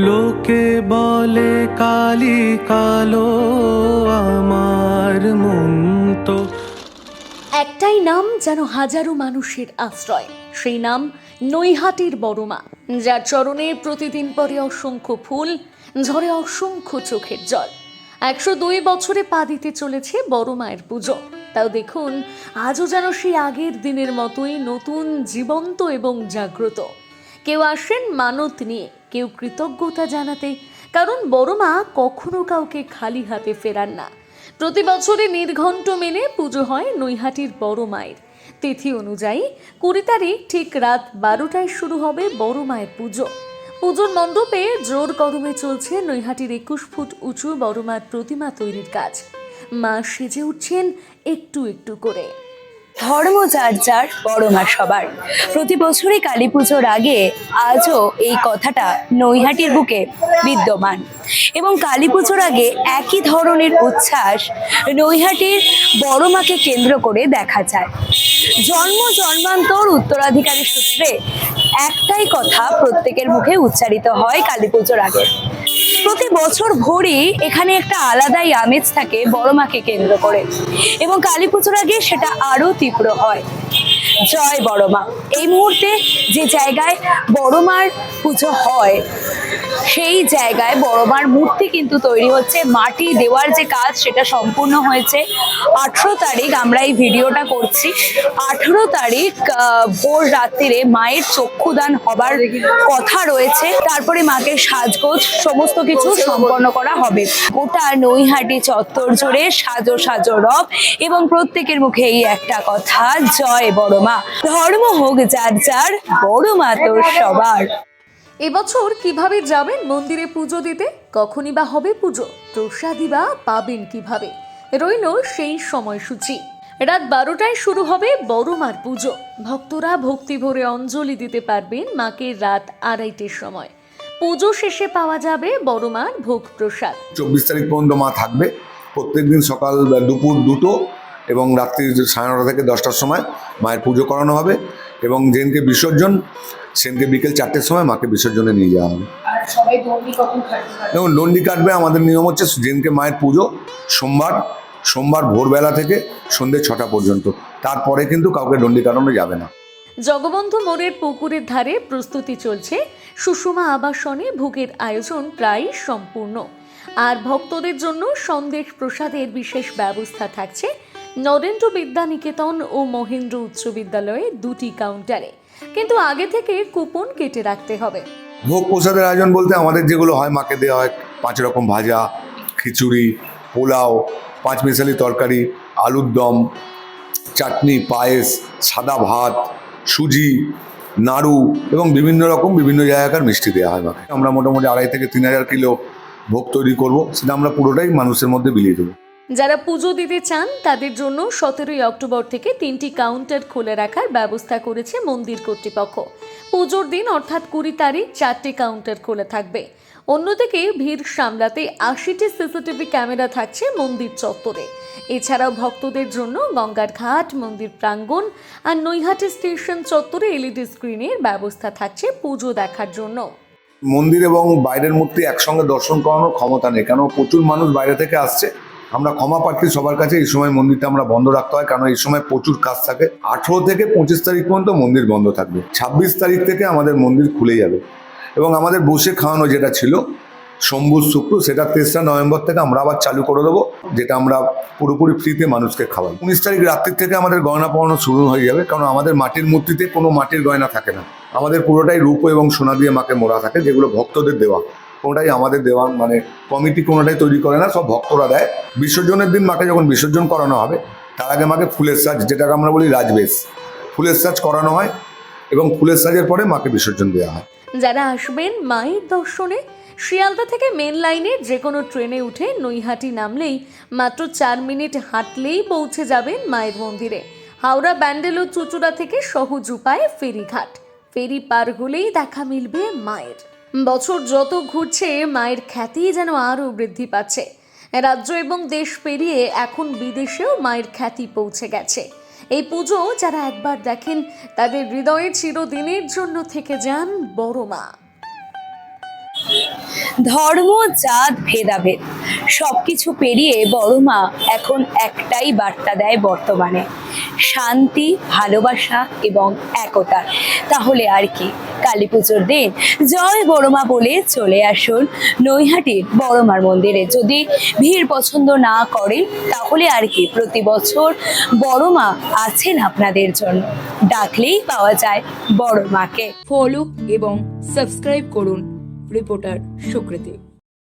লোকে বলে কালি কালো, আমার মন তো একটাই নাম যেন হাজারো মানুষের আশ্রয়, সেই নাম নৈহাটির বড়মা, যার চরণে প্রতিদিন পরে অসংখ্য ফুল, ঝরে অসংখ্য চোখের জল। একশো দুই বছরে পা দিতে চলেছে বড় মায়ের পুজো। তাও দেখুন, আজও যেন সেই আগের দিনের মতোই নতুন, জীবন্ত এবং জাগ্রত। কেউ আসেন মানত নিয়ে কেউ কৃতজ্ঞতা জানাতে, কারণ বড় মা কখনো কাউকে খালি হাতে ফেরান না। প্রতি বছরে নির্ঘণ্ট মেনে পুজো হয় নৈহাটির বড় মায়ের। তিথি অনুযায়ী কুড়ি তারিখ ঠিক রাত বারোটায় শুরু হবে বড় মায়ের পুজো। পুজোর মণ্ডপে জোর কদমে চলছে নৈহাটির একুশ ফুট উঁচু বড় মার প্রতিমা তৈরির কাজ। মা সেজে উঠছেন একটু একটু করে। ধর্ম যার যার বড় সবার। প্রতি বছরই কালী পুজোর আগে আজও এই কথাটা নৈহাটির বুকে বিদ্যমান। এবং কালী পুজোর আগে একই ধরনের উচ্ছ্বাস নৈহাটির বড়মাকে কেন্দ্র করে দেখা যায়। জন্ম জন্মান্তর উত্তরাধিকারী সূত্রে একটাই কথা প্রত্যেকের মুখে উচ্চারিত হয় কালী পুজোর আগে। প্রতি বছর ভোরে এখানে একটা আলাদাই আমেজ থাকে বড় মাকে কেন্দ্র করে। এবং কালী পুজোর আগে সেটা আরও তীব্র হয়। জয় বড় মা। এই মুহূর্তে যে জায়গায় বড় মার পুজো হয়, সেই জায়গায় বড় মার মূর্তি কিন্তু তৈরি হচ্ছে। মাটি দেওয়ার যে কাজ, সেটা সম্পূর্ণ হয়েছে। আঠেরো তারিখ আমরা এই ভিডিওটা করছি। আঠেরো তারিখ ভোর রাত্রিরে মায়ের চক্ষুদান হবার কথা রয়েছে। তারপরে মাকে সাজগোজ, সমস্ত কিছু সম্পন্ন করা হবে। গোটা নৈহাটি চত্বর জুড়ে সাজো সাজো রব এবং প্রত্যেকের মুখে এই একটা কথা, জয় বড় মা। ধর্ম হোক যার যার বড় মা তোর সবার। এবছর কীভাবে যাবেন মন্দিরে পুজো দিতে? কখনই বা হবে পুজো? প্রসাদই বা পাবেন কীভাবে? রইল সেই সময়সূচি। রাত বারোটায় শুরু হবে বড় মার পুজো। ভক্তরা ভক্তি ভরে অঞ্জলি দিতে পারবেন মাকে রাত আড়াইটের সময়। পুজো শেষে পাওয়া যাবে বড় মার ভোগ প্রসাদ। চব্বিশ তারিখ পর্যন্ত মা থাকবে। প্রত্যেকদিন সকাল দুপুর দুটো এবং রাত্রি সাড়ে নটা থেকে দশটার সময় মায়ের পুজো করানো হবে এবং যেদিনকে বিসর্জন সেদিনকে বিকেল চারটের সময় মাকে বিসর্জনে নিয়ে যাওয়া হবে। দেখুন ডন্ডি কাটবে আমাদের নিয়ম হচ্ছে যেদিনকে মায়ের পুজো সোমবার সোমবার ভোরবেলা থেকে সন্ধ্যে ছটা পর্যন্ত। তারপরে কিন্তু কাউকে ডন্ডি কাটানো যাবে না। জগবন্ধু মোড়ের পুকুরের ধারে প্রস্তুতি চলছে। সুষমা আবাসনে ভোগের আয়োজন প্রায় সম্পূর্ণ। আর ভক্তদের জন্য সন্দেশ প্রসাদের বিশেষ ব্যবস্থা থাকছে। নরেন্দ্র বিদ্যানিকেতন ও মহেন্দ্র উচ্চ বিদ্যালয়ে দুটি কাউন্টারে। কিন্তু আগে থেকে কুপন কেটে রাখতে হবে। ভোগ প্রসাদের আয়োজন বলতে আমাদের যেগুলো হয়, মাকে দেওয়া হয় পাঁচ রকম ভাজা, খিচুড়ি, পোলাও, পাঁচ মিশালি তরকারি, আলুর দম, চাটনি, পায়েস, সাদা ভাত, সুজি, নাড়ু এবং বিভিন্ন রকম বিভিন্ন জায়গাকার মিষ্টি দেওয়া হয় মাকে। আমরা মোটামুটি আড়াই থেকে তিন হাজার কিলো ভোগ তৈরি করব, সেটা আমরা পুরোটাই মানুষের মধ্যে বিলিয়ে দেবো। যারা পুজো দিতে চান, তাদের জন্য সতেরোই অক্টোবর থেকে তিনটি কাউন্টার খুলে রাখার ব্যবস্থা করেছে মন্দির কর্তৃপক্ষ। পুজোর দিন অর্থাৎ কুড়ি তারিখ চারটি কাউন্টার খোলা থাকবে। অন্যদিকে ভিড় সামলাতে আশিটি সিসিটিভি ক্যামেরা থাকছে মন্দির চত্বরে। এছাড়াও ভক্তদের জন্য গঙ্গার ঘাট, মন্দির প্রাঙ্গণ আর নৈহাটি স্টেশন চত্বরে এলইডি স্ক্রিনের ব্যবস্থা থাকছে পুজো দেখার জন্য। মন্দির এবং বাইরের মূর্তি একসঙ্গে দর্শন করানোর ক্ষমতা নেই, কেন প্রচুর মানুষ বাইরে থেকে আসছে। আমরা ক্ষমা প্রার্থী সবার কাছে এই সময় মন্দিরটা আমরা বন্ধ রাখতে হয়, কারণ এই সময় প্রচুর কাজ থাকে। আঠেরো থেকে পঁচিশ তারিখ পর্যন্ত মন্দির বন্ধ থাকবে। ছাব্বিশ তারিখ থেকে আমাদের মন্দির খুলে যাবে। এবং আমাদের বসে খাওয়ানো যেটা ছিল সোমবুর শুক্র, সেটা তেসরা নভেম্বর থেকে আমরা আবার চালু করে দেবো, যেটা আমরা পুরোপুরি ফ্রিতে মানুষকে খাওয়াই। উনিশ তারিখ রাত্রির থেকে আমাদের গয়না পড়ানো শুরু হয়ে যাবে, কারণ আমাদের মাটির মূর্তিতে কোনো মাটির গয়না থাকে না। আমাদের পুরোটাই রূপ এবং সোনা দিয়ে মাকে মোড়া থাকে, যেগুলো ভক্তদের দেওয়া। কোনোটাই আমাদের দেওয়া মানে কমিটি কোনোটাই তৈরি করে না, সব ভক্তরা দেয়। বিসর্জনের দিন মাকে যখন বিসর্জন করানো হবে, তার আগে মাকে ফুলের সাজ, যেটাকে আমরা বলি রাজবেশ। ফুলের সাজ করানো হয় এবং ফুলের সাজের পরে মাকে বিসর্জন দেওয়া হয়। যারা আসবেন মায়ের দর্শনে, শিয়ালদা থেকে মেন লাইনে যে কোনো ট্রেনে উঠে নৈহাটি নামলেই মাত্র চার মিনিট হাঁটলেই পৌঁছে যাবেন মায়ের মন্দিরে। হাওড়া, ব্যান্ডেল ও চুচুড়া থেকে সহজ উপায়ে ফেরিঘাট। ফেরি পার হলেই দেখা মিলবে মায়ের। বছর যত ঘুরছে, মায়ের খ্যাতি যেন আরও বৃদ্ধি পাচ্ছে। রাজ্য এবং দেশ পেরিয়ে এখন বিদেশেও মায়ের খ্যাতি পৌঁছে গেছে। এই পুজো যারা একবার দেখেন, তাদের হৃদয়ে চিরদিনের জন্য থেকে যান বড় মা। ধর্ম, জাত, ভেদাভেদ, সবকিছু পেরিয়ে বড় মা এখন একটাই বার্তা দেয় বর্তমানে। শান্তি, ভালোবাসা এবং একতা। তাহলে আর কি? কালী পুজোর দিন। জয় বড়মা বলে চলে আসুন নৈহাটির বড়মার মন্দিরে। যদি ভিড় পছন্দ না করেন তাহলে আর কি? প্রতি বছর বড়মা আছেন আপনাদের জন্য। ডাকলেই পাওয়া যায় বড় মাকে ফলো এবং সাবস্ক্রাইব করুন রিপোর্টার সুকৃতি।